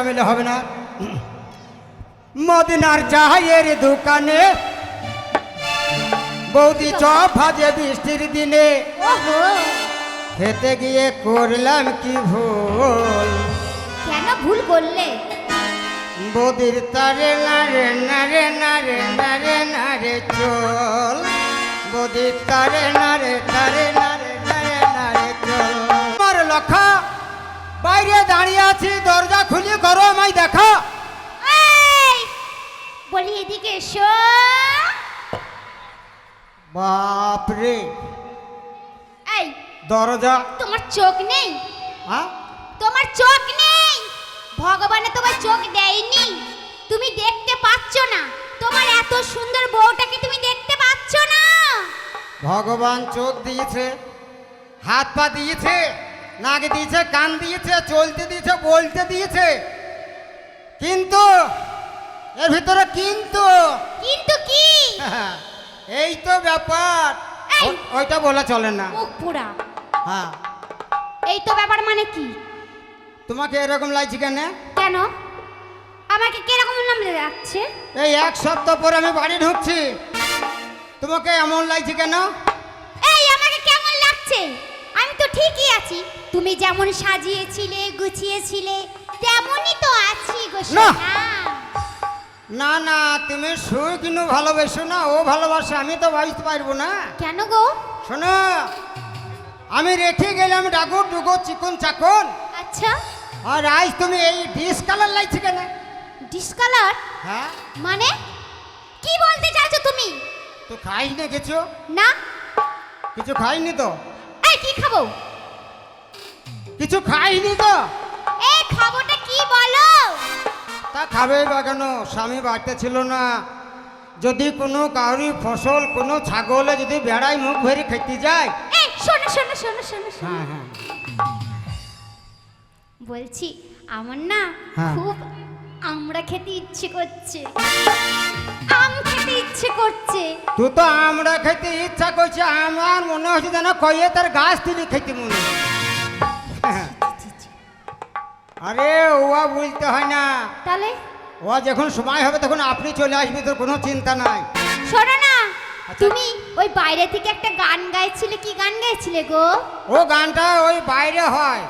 বোকামিলে হবে না। মদিনার চায়ের দোকানে বৌদি চপ ভাজে বৃষ্টির দিনে। খেতে গিয়ে করলাম কি ভুল? কেন ভুল করলে? বৌদির তারে নারে নারে নারে নারে নারে চল। বৌদির তারে নারে তারে নারে বাইরে দাঁড়িয়ে আছি দরজা খুলি করো আমায় দেখা। বলি এদিকে এসো। বাপরে এই দরজা। তোমার চোখ নেই? হ্যাঁ? তোমার চোখ নেই? ভগবানে তোমার চোখ দেয়নি। তুমি দেখতে পাচ্ছ না। তোমার এত সুন্দর বউটাকে তুমি দেখতে পাচ্ছ না। ভগবান চোখ দিয়েছে হাত পা দিয়েছে। নাক দিয়েছে কান দিয়েছে চলতে দিয়েছে বলতে দিয়েছে। কিন্তু এর ভিতরে কিন্তু কিন্তু কি? এই তো ব্যাপার। ওইটা বলা চলে না। মুখ পুরা হ্যাঁ। এই তো ব্যাপার মানে কি? তোমাকে এরকম লাগছে কেন? কেন? আমাকে কীরকম নাম যাচ্ছে এই এক সপ্তাহ পর আমি বাড়ি ঢুকছি। তোমাকে এমন লাগছে কেন? এই আমাকে কেমন লাগছে? ঠিকই আছি। তুমি যেমন সাজিয়েছিলে গুছিয়েছিলে তেমনই তো আছি গো না। না না তুমি কিন্তু ভালোবাসো না ও ভালোবাসে আমি তো বাঁচতে পারব না। কেন গো? শোনো আমি রেখে গেলাম ডাকুর ডুগো চিকন চাকন। আচ্ছা। আর আজ তুমি এই ডিস কালার লাগছে কেন? ডিসকালার হ্যাঁ। মানে? কি বলতে চাইছো তুমি? তো খাইস না কিছু? না। কিছু খাইনি তো? এই কি খাব? কিছু খাইনি তো। এই খাবোটা কি বলো? তা খাবে বা কেন? স্বামী বাড়িতে ছিল না। যদি কোনো কাউরি ফসল কোনো ছাগলে যদি বেড়াই মুখ ভরে খেতে যায়? এই শোনো শোনো শোনো শোনো শোনো। হ্যাঁ হ্যাঁ। বলছি আমার না হ্যাঁ। খুব আমরা খেতে ইচ্ছে করছে। আম খেতে ইচ্ছে করছে। তুই তো আমরা খেতে ইচ্ছা করছে আমার মনে হচ্ছে যেন কয়ে তার গাছ তুলি খেতে মনে হয়। আরে ওয়া বলতে হয় না। তাহলে? ও যখন সময় হবে তখন আপনি চলে আসবে তোর কোনো চিন্তা নাই। শোনো না আচ্ছা। তুমি ওই বাইরে থেকে একটা গান গাইছিলে কি গান গাইছিলে গো? ও গানটা ওই বাইরে হয়।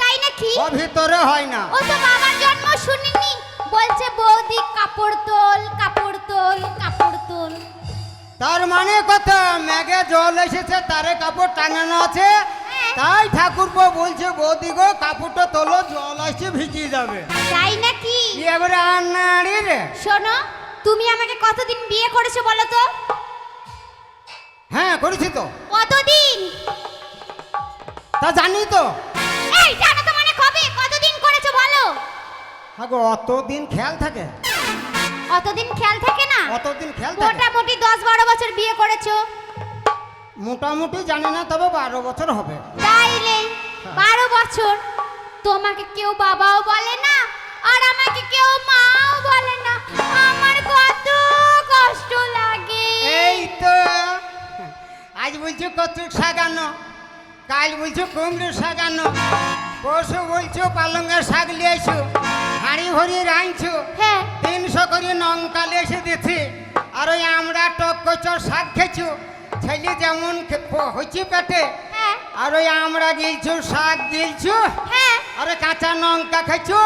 তাই নাকি? ও ভিতরে হয় না। ও তো বাবার জন্ম শুনিনি। বলছে বৌদি কাপড় তোল কাপড় তোল কাপড় তোল। তার মানে কথা মেঘে জল এসেছে তারে কাপড় টাঙানো আছে। তাই ঠাকুরপো বলছে বৌদি গো কাপড়টা তোলো জল আসছে ভিজিয়ে যাবে। তাই নাকি? এবারে আর নাড়ি রে। শোনো তুমি আমাকে কতদিন বিয়ে করেছ বলো তো? হ্যাঁ করেছি তো। কতদিন? তা জানি তো। এই জানো তো মানে কবে? কতদিন করেছ বলো? আগো অতদিন খেয়াল থাকে? অতদিন খেয়াল থাকে না? অতদিন খেয়াল থাকে। মোটামুটি দশ বারো বছর বিয়ে করেছ। মোটামুটি জানি না তবে বারো বছর হবে। তাইলে বারো বছর? তোমাকে কেউ বাবাও বলে না আর আমাকে কেউ মাও বলে না। আমার কত কষ্ট লাগে। এই তো আজ বলছো কত সাগানো কাল বলছো কুমড়ো সাজানো পরশু বলছো পালঙ্গের শাক আইছো হাঁড়ি ভরি রাঁধছো হ্যাঁ। তিনশো করে নঙ্কালে এসে দিছি আর ওই আমরা টক কচর শাক খেছো ছেলে যেমন হয়েছে পেটে হ্যাঁ। আর ওই আমরা গিলছো শাক গিলছো হ্যাঁ। আরে কাঁচা লঙ্কা খাইছো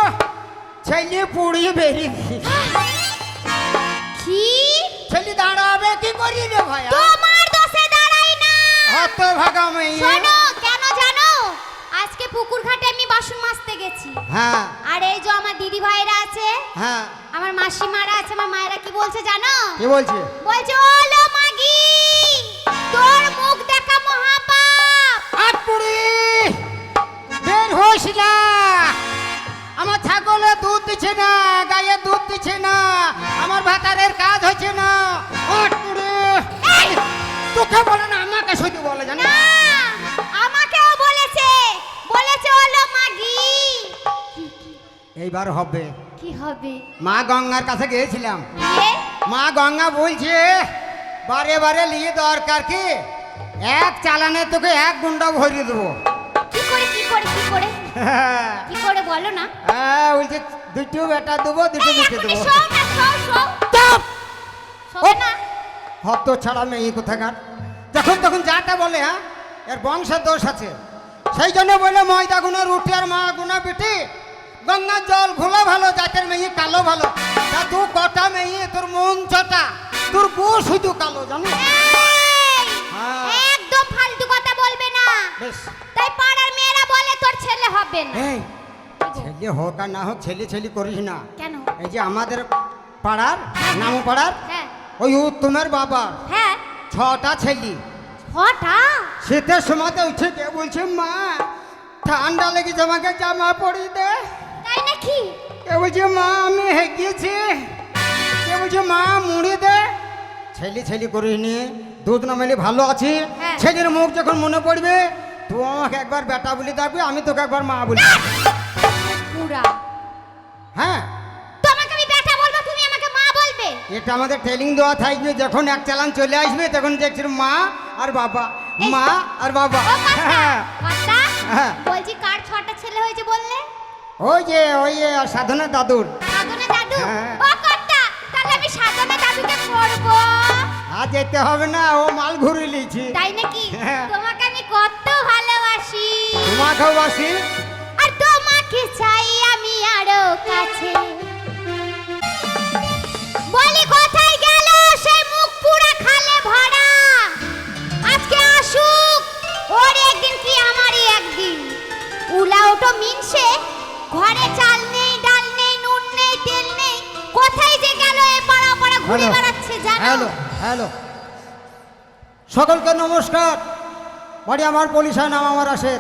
ছেলে পুড়ি বেরিয়ে কি? ছেলে দাঁড়াবে কি করি রে ভাই তোমার দোষে দাঁড়াই না। হত ভাগা মেয়ে শোনো কেন জানো? আজকে পুকুর ঘাটে আমি বাসন মাজতে গেছি। হ্যাঁ। আর এই যে আমার দিদি ভাইরা আছে হ্যাঁ। আমার মাসিমারা আছে আমার মায়েরা কি বলছে জানো? কি বলছে? বলছে মাগি তোর মুখ দেখা মহাপাপ। আট বের হোস না। আমার ছাগলে দুধ দিচ্ছে না গায়ে দুধ দিচ্ছে না আমার ভাতারের কাজ হচ্ছে না। আট পুড়ি তোকে বলে না আমাকে শুধু বলে জানি না আমাকেও বলেছে। বলেছে ওলো মাগি। এইবার হবে। কি হবে? মা গঙ্গার কাছে গিয়েছিলাম। মা গঙ্গা বলছে বারে বারে নিয়ে দরকার কি? এক চালানে তোকে এক গুন্ডা ভরিয়ে দেবো। কি করে কি করে কি করে? কি করে বলো না? হ্যাঁ বলছে দুটো বেটা দেবো দুটো এখনই দেবো? হত ছাড়া মেয়ে কোথাকার। যখন তখন যাটা বলে হ্যাঁ এর বংশের দোষ আছে। সেই জন্য বলে ময়দা গুনা রুটি আর মা গুনা বেটি গঙ্গার জল ঘোলা ভালো জাতের মেয়ে কালো ভালো। তা তুই কটা মেয়ে তোর মন চটা তোর বউ শুধু কালো জানো হ্যাঁ। একদম ফালতু কথা বলবে না। তাই পাড়ার মেয়েরা বলে তোর ছেলে হবে না। এই ছেলে হোক আর না হোক ছেলে ছেলে করিস না। কেন? এই যে আমাদের পাড়ার নাম পাড়ার হ্যাঁ। ওই উত্তমের বাবা। হ্যাঁ। ছটা ছেলে। ছটা? শীতের সময়তে উঠে কে বলছে মা ঠান্ডা লেগেছে আমাকে জামা পরি দে। তাই নাকি? কে বলছে মা আমি হেগিয়েছি ছেলে ছেলে করিস নি দুধ না মেলে ভালো আছি। হ্যাঁ। ছেলের মুখ যখন মনে পড়বে তুই আমাকে একবার বেটা বলি ডাকবি আমি তোকে একবার মা বলি পুরা। হ্যাঁ। তোমাকে আমি বেটা বলব তুমি আমাকে মা বলবে। এটা আমাদের ট্রেনিং দেওয়া থাকবে যখন এক চালান চলে আসবে তখন দেখছি মা আর বাবা। মা আর বাবা। হ্যাঁ হ্যাঁ। বলছি কার ছটা ছেলে হয়েছে বললে? ওই যে ওই যে সাধনা দাদুর। সাধনা দাদু। ও কর্তা তাহলে আমি সাধনা দাদুকে করব আর যেতে হবে না ও মাল ঘুরে লিছি তাই নাকি? হ্যাঁ। তোমাকে আমি কত ভালোবাসি। তোমাকেও বাসি? আর তোমাকে চাই আমি আরও কাছে। Hello hello. সকলকে নমস্কার। বাড়ি আমার পুলিশের নাম আমার আসে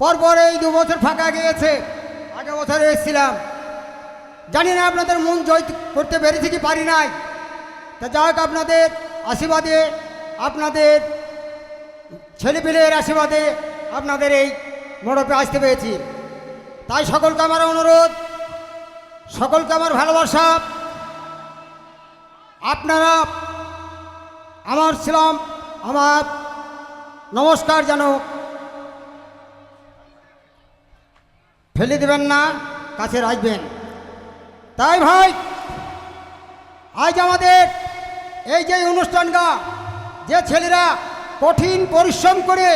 পরপর এই দু বছর ফাঁকা গিয়েছে আগে বছর এসেছিলাম। জানি না আপনাদের মন জয় করতে পেরেছি কি পারি নাই। তা যাই হোক আপনাদের আশীর্বাদে, আপনাদের ছেলেপিলের আশীর্বাদে আপনাদের এই মণ্ডপে আসতে পেরেছি। তাই সকলকে আমার অনুরোধ, সকলকে আমার ভালোবাসা আপনারা আমার ছিলাম আমার নমস্কার যেন ফেলে দেবেন না, কাছে রাখবেন। তাই ভাই, আজ আমাদের এই যে অনুষ্ঠানটা, যে ছেলেরা কঠিন পরিশ্রম করে